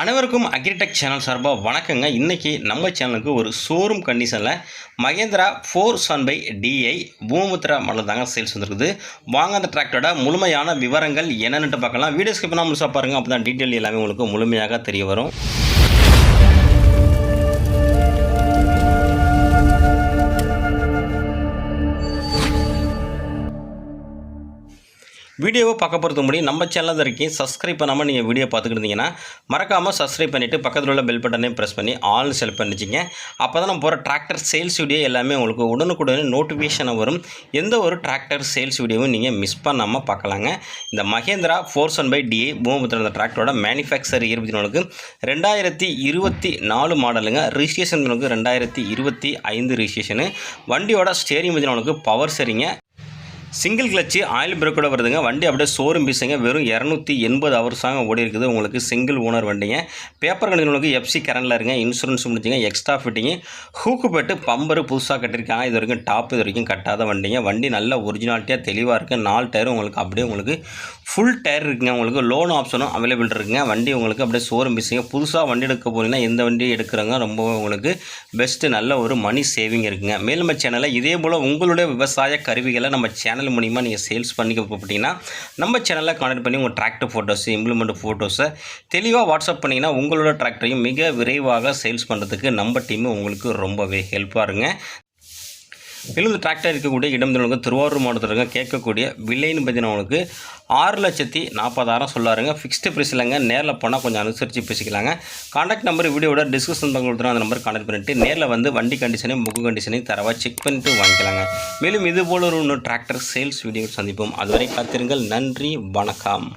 அனைவருக்கும் agritech channel சார்பாக வணக்கங்க. இன்றைக்கி நம்ம சேனலுக்கு ஒரு ஷோரூம் கண்டிஷனில் Mahindra four Sun by DI Bhoomiputra model தாங்க சேல்ஸ் வந்துருக்குது. வாங்க அந்த டிராக்டரோட முழுமையான விவரங்கள் என்னென்னுட்டு பார்க்கலாம். வீடியோ ஸ்கிப் பண்ணால் முழுசாக பாருங்கள் அப்போ தான் டீட்டெயில் எல்லாமே உங்களுக்கு முழுமையாக தெரிய வரும். வீடியோவை பார்க்க பொறுத்த முடியும் நம்ம சேனலில் இருக்கீங்க சப்ஸ்கிரைப் பண்ணாமல் நீங்கள் வீடியோ பார்த்துக்கிட்டு இருந்தீங்கன்னா மறக்காமல் சப்ஸ்கிரைப் பண்ணிவிட்டு பக்கத்தில் உள்ள பெல் பட்டனையும் ப்ரெஸ் பண்ணி ஆல் செலக்ட் பண்ணிச்சிங்க. அப்போ தான் நம்ம போகிற டிராக்டர் சேல்ஸ் வீடியோ எல்லாமே உங்களுக்கு உடனுக்குடனே நோட்டிஃபிகேஷனாக வரும். எந்த ஒரு டிராக்டர் சேல்ஸ் வீடியோவும் நீங்கள் மிஸ் பண்ணாமல் பார்க்கலாங்க. இந்த மகேந்திரா ஃபோர்ஸ் ஒன் பை டிஏ பூமபுத்திர அந்த டிராக்டரோட மேனுஃபேக்சர் இருபத்தி நாலுக்கு ரெண்டாயிரத்தி இருபத்தி நாலு மாடலுங்க ரிஜிஸ்ட்ரேஷன் ரெண்டாயிரத்தி இருபத்தி ஐந்து ரிஜிஸ்ட்ரேஷனு வண்டியோட ஸ்டேரிங் பற்றி பவர் சரிங்க சிங்கிள் கிளச்சு ஆயில் பிரேக்கோட வருதுங்க. வண்டி அப்படியே சோறும் பீசுங்க. வெறும் இரநூத்தி எண்பது ஹவர்ஸாக ஓடி இருக்குது. உங்களுக்கு சிங்கிள் ஓனர் வண்டிங்க. பேப்பர் கணக்கு உங்களுக்கு எஃப்சி கரண்டில் இருங்க. Insurance முடிஞ்சுங்க. Extra fitting hook bed bumper புதுசாக கட்டியிருக்காங்க. இது வரைக்கும் டாப் இது வரைக்கும் கட்டாத வண்டிங்க. வண்டி நல்ல ஒரிஜினாலிட்டியாக தெளிவாக இருக்குது நாலு டயரும் உங்களுக்கு அப்படியே உங்களுக்கு ஃபுல் டயர் இருக்குங்க. உங்களுக்கு லோன் ஆப்ஷனும் அவைலபிள் இருக்குங்க. வண்டி உங்களுக்கு அப்படியே ஷோரூம் பீசுங்க. புதுசாக வண்டி எடுக்க போனீங்கன்னா எந்த வண்டி எடுக்கிறாங்க? ரொம்ப உங்களுக்கு பெஸ்ட்டு நல்ல ஒரு மணி சேவிங் இருக்குங்க. மேலும் சேனலில் இதே போல் உங்களுடைய விவசாய கருவிகளை நம்ம சேனல் மூலிமா நீங்கள் சேல்ஸ் பண்ணிக்க போட்டிங்கன்னா நம்ம சேனலில் கான்டெக்ட் பண்ணி உங்கள் டிராக்டர் ஃபோட்டோஸ் இம்ப்ளிமெண்ட் ஃபோட்டோஸை தெளிவாக வாட்ஸ்அப் பண்ணிங்கன்னா உங்களோட டிராக்டரையும் மிக விரைவாக சேல்ஸ் பண்ணுறதுக்கு நம்ம டீம் உங்களுக்கு ரொம்பவே ஹெல்ப்பாக இருங்க மேலும் இந்த டிராக்டர் இருக்கக்கூடிய இடம் உங்களுக்கு திருவாரூர் மாவட்டத்தில் கேட்கக்கூடிய விலைன்னு பார்த்தீங்கன்னா உங்களுக்கு ஆறு லட்சத்தி நாற்பதாயிரம் சொல்லாருங்க. ஃபிக்ஸ்டு ப்ரைஸ் இல்லைங்க. நேரில் போனால் கொஞ்சம் அனுசரித்து பேசிக்கலாங்க. காண்டாக்ட் நம்பர் வீடியோட டிஸ்கிரிப்ஷன் பண்ணி கொடுத்துருவோம் அந்த நம்பர் கான்டாக்ட் பண்ணிட்டு நேரில் வந்து வண்டி கண்டிஷனையும் புக்கு கண்டிஷனையும் தரவாக செக் பண்ணிட்டு வாங்கிக்கலாங்க. மேலும் இது போல ஒரு இன்னொரு டிராக்டர் சேல்ஸ் வீடியோ சந்திப்போம். அதுவரை காத்திருங்கள். நன்றி. வணக்கம்.